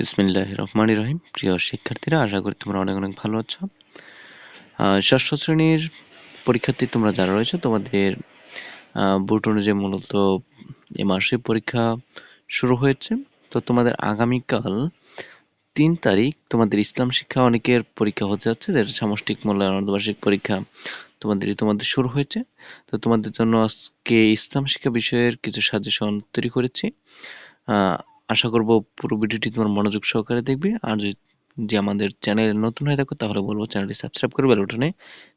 বিসমিল্লাহ রহমান রহিম। প্রিয় শিক্ষার্থীরা, আশা করি তোমরা অনেক অনেক ভালো আছো। ষষ্ঠ শ্রেণির পরীক্ষার্থী তোমরা যারা রয়েছে, তোমাদের বোর্ড অনুযায়ী মূলত এ মাসে পরীক্ষা শুরু হয়েছে। তো তোমাদের আগামীকাল তিন তারিখ তোমাদের ইসলাম শিক্ষা অনেকের পরীক্ষা হতে যাচ্ছে, যেটা সামষ্টিক মূল্যায়ন অর্ধবার্ষিক পরীক্ষা তোমাদের তোমাদের শুরু হয়েছে। তো তোমাদের জন্য আজকে ইসলাম শিক্ষা বিষয়ের কিছু সাজেশন তৈরি করেছি। আশা করব পুরো ভিডিওটি তোমার মনোযোগ সহকারে দেখবে। আর যদি আমাদের চ্যানেলে নতুন হয়ে থাকো, তাহলে বলব চ্যানেলটি সাবস্ক্রাইব করে বেল বাটনে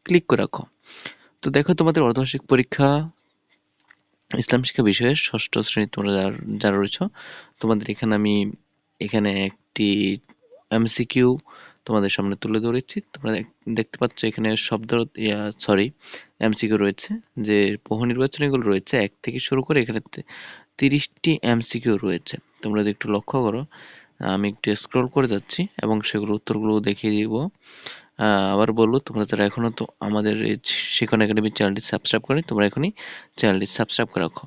ক্লিক করে রাখো। তো দেখো তোমাদের অর্ধবার্ষিক পরীক্ষা, ইসলাম শিক্ষা বিষয়ে ষষ্ঠ শ্রেণি তোমরা যারা রয়েছ, তোমাদের এখানে আমি, এখানে একটি এমসিকিউ তোমাদের সামনে তুলে ধরেছি। তোমরা দেখতে পাচ্ছ এখানে শব্দ সরি এমসিকিউ রয়েছে, যে বহু নির্বাচনীগুলো রয়েছে। এক থেকে শুরু করে এখানে তিরিশটি এমসিকিউ রয়েছে। তোমরা যদি একটু লক্ষ্য করো আমি একটু স্ক্রল করে যাচ্ছি এবং সেগুলো উত্তরগুলো দেখিয়ে দিব। আবার বলব, তোমরা যারা এখনও তো আমাদের এই শিখন একাডেমি চ্যানেলটি সাবস্ক্রাইব করে তোমরা এখনই চ্যানেলটি সাবস্ক্রাইব করে রাখো।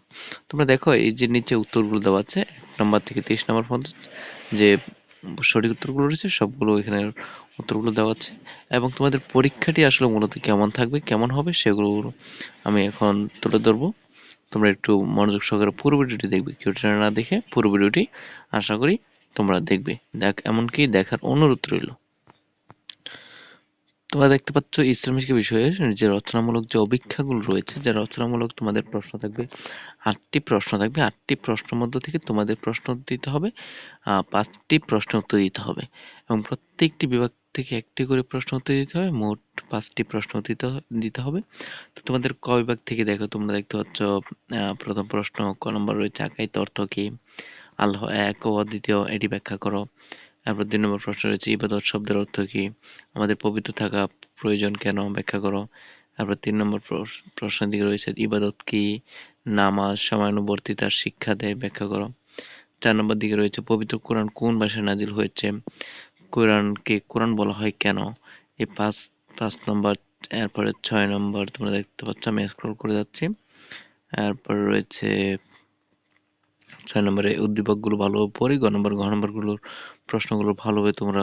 তোমরা দেখো, এই যে নিচে উত্তরগুলো দেওয়া আছে, এক নম্বর থেকে তেইশ নম্বর পর্যন্ত যে সঠিক উত্তরগুলো রয়েছে, সবগুলো এখানে উত্তরগুলো দেওয়া আছে। এবং তোমাদের পরীক্ষাটি আসলে মূলত কেমন থাকবে, কেমন হবে, সেগুলো আমি এখন তুলে ধরবো। তোমরা একটু মনোযোগ সহকারে পুরো ভিডিওটি দেখবে। কেউ না দেখে পুরো ভিডিওটি আশা করি তোমরা দেখবে। দেখ, এমনকি দেখার অনুরোধ রইল। তোমরা দেখতে পাচ্ছ ইসলামিক বিষয়ের যে রচনামূলক যে অভিক্ষাগুলো রয়েছে, যে রচনামূলক তোমাদের প্রশ্ন থাকবে, আটটি প্রশ্ন থাকবে। আটটি প্রশ্নের মধ্য থেকে তোমাদের প্রশ্ন দিতে হবে পাঁচটি প্রশ্ন উত্তর দিতে হবে। এবং প্রত্যেকটি বিভাগ থেকে একটি করে প্রশ্ন উত্তর দিতে হবে, মোট পাঁচটি প্রশ্ন দিতে দিতে হবে। তো তোমাদের ক বিভাগ থেকে দেখো, তোমরা দেখতে পাচ্ছ প্রথম প্রশ্ন, ক নম্বর রয়েছে আকাইত অর্থ কি? আল্লাহ এক, ও দ্বিতীয় এটি ব্যাখ্যা করো। তারপর দুই নম্বর প্রশ্ন রয়েছে, ইবাদত শব্দের অর্থ কি? আমাদের পবিত্র থাকা প্রয়োজন কেন? ব্যাখ্যা করো। তারপর তিন নম্বর প্রশ্ন দিকে রয়েছে, ইবাদত কি? নামাজ সময়ানুবর্তিতার শিক্ষা দেয়, ব্যাখ্যা করো। চার নম্বর দিকে রয়েছে, পবিত্র কোরআন কোন ভাষায় নাজিল হয়েছে? কোরআনকে কোরআন বলা হয় কেন? এই পাঁচ পাঁচ নম্বর, এরপরে ছয় নম্বর তোমরা দেখতে পাচ্ছ, আমি স্ক্রল করে যাচ্ছি। এরপর রয়েছে ছয় নম্বরে, উদ্দীপকগুলো ভালোভাবে পড়ি গ নম্বর, ঘ নম্বরগুলোর প্রশ্নগুলো ভালোভাবে তোমরা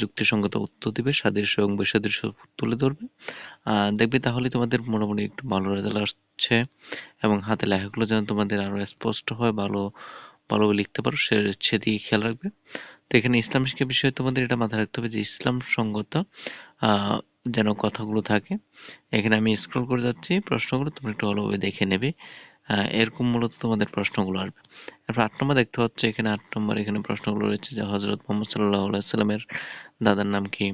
যুক্তিসঙ্গত উত্তর দিবে, সাদৃশ্য এবং বৈসাদৃশ্য তুলে ধরবে। দেখবে তাহলে তোমাদের মোটামুটি একটু ভালো রেজাল্ট আসছে এবং হাতে লেখাগুলো যেন তোমাদের আরও স্পষ্ট হয়, ভালো, ভালোভাবে লিখতে পারো, সে, সেদিকে খেয়াল রাখবে। তো এখানে ইসলাম শিক্ষা বিষয়ে তোমাদের এটা মাথায় রাখতে হবে যে ইসলাম সঙ্গত যেন কথাগুলো থাকে। এখানে আমি স্ক্রল করে যাচ্ছি, প্রশ্নগুলো তোমরা একটু ভালোভাবে দেখে নেবে। এরকম মূলত তোমাদের প্রশ্নগুলো আসবে। এরপর আট নম্বর দেখতে পাচ্ছ, এখানে আট নম্বর এখানে প্রশ্নগুলো রয়েছে যে হজরত মোহাম্মদ সাল্লাহ সাল্লামের দাদার নাম কি?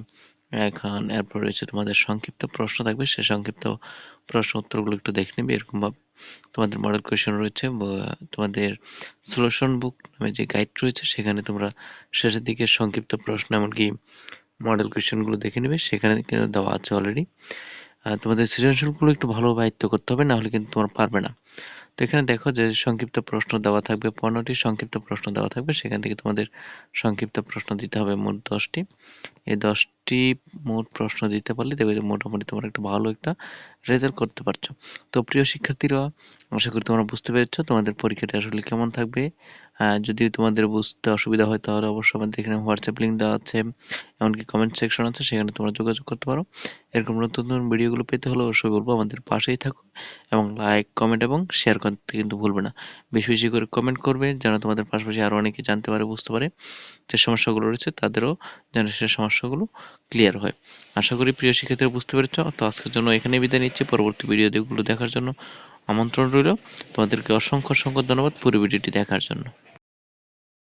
এখন এরপর রয়েছে তোমাদের সংক্ষিপ্ত প্রশ্ন থাকবে। সে সংক্ষিপ্ত প্রশ্ন উত্তরগুলো একটু দেখে নেবে। এরকমভাবে তোমাদের মডেল কোয়েশন রয়েছে তোমাদের সলিউশন বুক নামে যে গাইড রয়েছে, সেখানে তোমরা শেষের দিকে সংক্ষিপ্ত প্রশ্ন এমনকি মডেল কোয়েশনগুলো দেখে নেবে। সেখানে কিন্তু দেওয়া আছে অলরেডি তোমাদের সৃজনশীলগুলো একটু ভালোভাবে আয়ত্ত করতে হবে, নাহলে কিন্তু তোমরা পারবে না। তো এখানে দেখো যে সংক্ষিপ্ত প্রশ্ন দেওয়া থাকবে, পনেরোটি সংক্ষিপ্ত প্রশ্ন দেওয়া থাকবে। সেখান থেকে তোমাদের সংক্ষিপ্ত প্রশ্ন দিতে হবে মোট দশটি। এই দশটি মোট প্রশ্ন দিতে পারলে দেখবে যে মোটামুটি তোমরা একটা ভালো একটা রেজাল্ট করতে পারছ। তো প্রিয় শিক্ষার্থীরা, আশা করি তোমরা বুঝতে পেরেছ তোমাদের পরীক্ষাটি আসলে কেমন থাকবে। যদি তোমাদের বুঝতে অসুবিধা হয় তাহলে অবশ্যই আমাদের এখানে হোয়াটসঅ্যাপ লিঙ্ক দেওয়া আছে, এমনকি কমেন্ট সেকশন আছে, সেখানে তোমরা যোগাযোগ করতে পারো। এরকম নতুন নতুন ভিডিওগুলো পেতে হলে অবশ্যই বলব আমাদের পাশেই থাকো এবং লাইক কমেন্ট এবং শেয়ার করতে কিন্তু ভুলবে না। বেশি বেশি করে কমেন্ট করবে, যেন তোমাদের পাশাপাশি আরও অনেকে জানতে পারে, বুঝতে পারে যে সমস্যাগুলো রয়েছে, তাদেরও যেন সে সমস্যাগুলো ক্লিয়ার হয়। আশা করি প্রিয় শিক্ষার্থীরা বুঝতে পেরেছ। তো আজকের জন্য এখানে বিদায় নিচ্ছি। পরবর্তী ভিডিওগুলো দেখার জন্য আমন্ত্রণ রইল। তোমাদেরকে অসংখ্য অসংখ্য ধন্যবাদ পুরো ভিডিওটি দেখার জন্য।